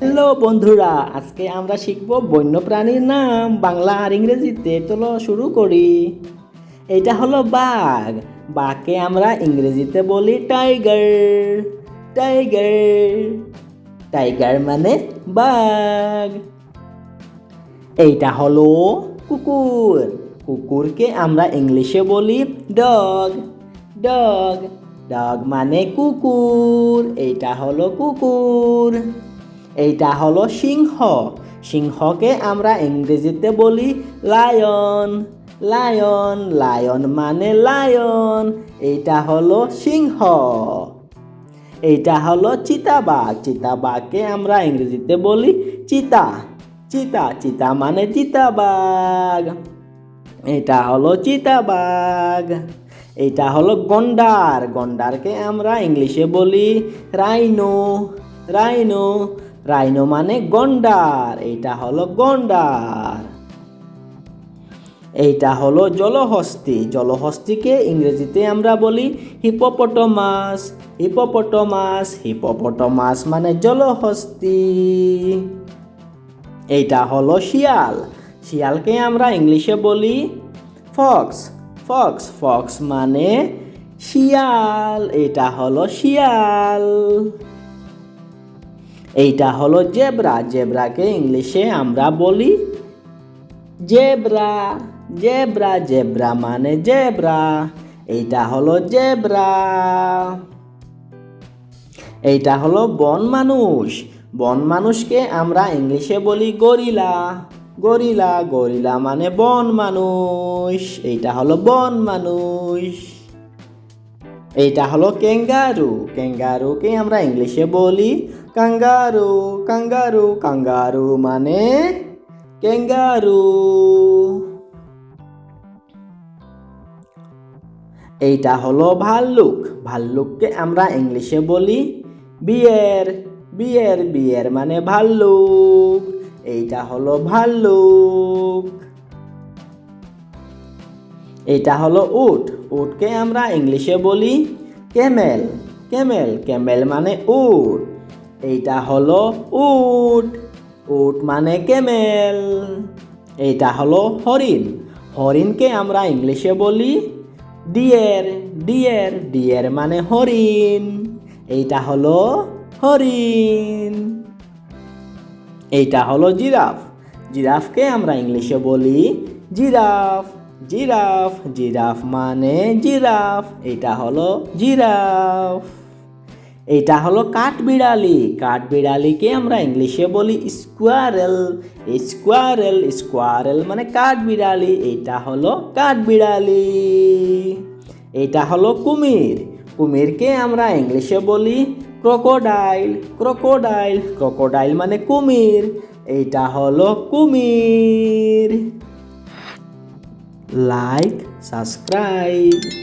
Hello বন্ধুরা, আজকে আমরা শিখব বন্যপ্রাণীর নাম বাংলা আর ইংরেজিতে চলো শুরু করি। এটা হলো বাঘ। বাঘকে আমরা ইংরেজিতে বলি টাইগার টাইগার টাইগার মানে বাঘ। এইটা হলো কুকুর। কুকুরকে আমরা ইংলিশে বলি ডগ ডগ ডগ মানে কুকুর। এইটা হলো কুকুর। এইটা হলো সিংহ। সিংহকে আমরা ইংরেজিতে বলি লায়ন। লায়ন লায়ন মানে লায়ন। এইটা হলো সিংহ। এইটা হলো চিতাবাঘ চিতাবাঘকে আমরা ইংরেজিতে বলি চিতা। চিতা চিতা মানে চিতাবাঘ। এটা হলো চিতাবাঘ। এটা হলো গন্ডার। গন্ডারকে আমরা ইংলিশে বলি রাইনো। রাইনো। রাইনো মানে গন্ডার এটা হলো গন্ডার। এইটা হলো জলহস্তি, জলহস্তিকে ইংরেজিতে আমরা বলি হিপোপটোমাস হিপোপটোমাস হিপোপটোমাস মানে জলহস্তি। এইটা হলো শিয়াল, শিয়ালকে আমরা ইংলিশে বলি ফক্স ফক্স ফক্স মানে শিয়াল এটা হলো শিয়াল। এইটা হলো জেব্রা। জেব্রাকে ইংলিশে আমরা বলি জেব্রা। জেব্রা জেব্রা মানে জেব্রা। এইটা হলো জেব্রা। এইটা হলো বন মানুষ। বন মানুষকে আমরা ইংলিশে বলি গরিলা। গরিলা গরিলা মানে বন মানুষ। এইটা হলো বন মানুষ। এইটা হলো ক্যাঙ্গারু ক্যাঙ্গারুকে আমরা ইংলিশে বলি কাঙ্গারু কাঙ্গারু কাঙ্গারু মানে ক্যাঙ্গারু এইটা হলো ভাল্লুক। ভাল্লুককে আমরা ইংলিশে বলি বিয়ের। বিয়ের বিয়ের মানে ভাল্লুক। এইটা হলো ভাল্লুক। এইটা হলো উট। উটকে আমরা ইংলিশে বলি ক্যামেল। ক্যামেল ক্যামেল মানে উট। এইটা হলো উট। উট মানে ক্যামেল। এইটা হলো হরিণ। হরিণকে আমরা ইংলিশে বলি ডিয়ের। ডিয়ের ডিয়ের মানে হরিণ। এইটা হলো হরিণ। এইটা হলো জিরাফ। জিরাফকে আমরা ইংলিশে বলি জিরাফ। জিরাফ জিরাফ মানে জিরাফ। এটা হলো জিরাফ। এটা হলো কাঠবিড়ালি। কাঠবিড়ালিকে আমরা ইংলিশে বলি স্কোয়ারেল। স্কোয়ারেল স্কোয়ারেল মানে কাঠ কাঠবিড়ালি। এটা হলো কাঠবিড়ালি। এটা হলো কুমির। কুমিরকে আমরা ইংলিশে বলি ক্রোকোডাইল। ক্রোকোডাইল ক্রোকোডাইল মানে কুমির। এইটা হলো কুমির। Like, subscribe.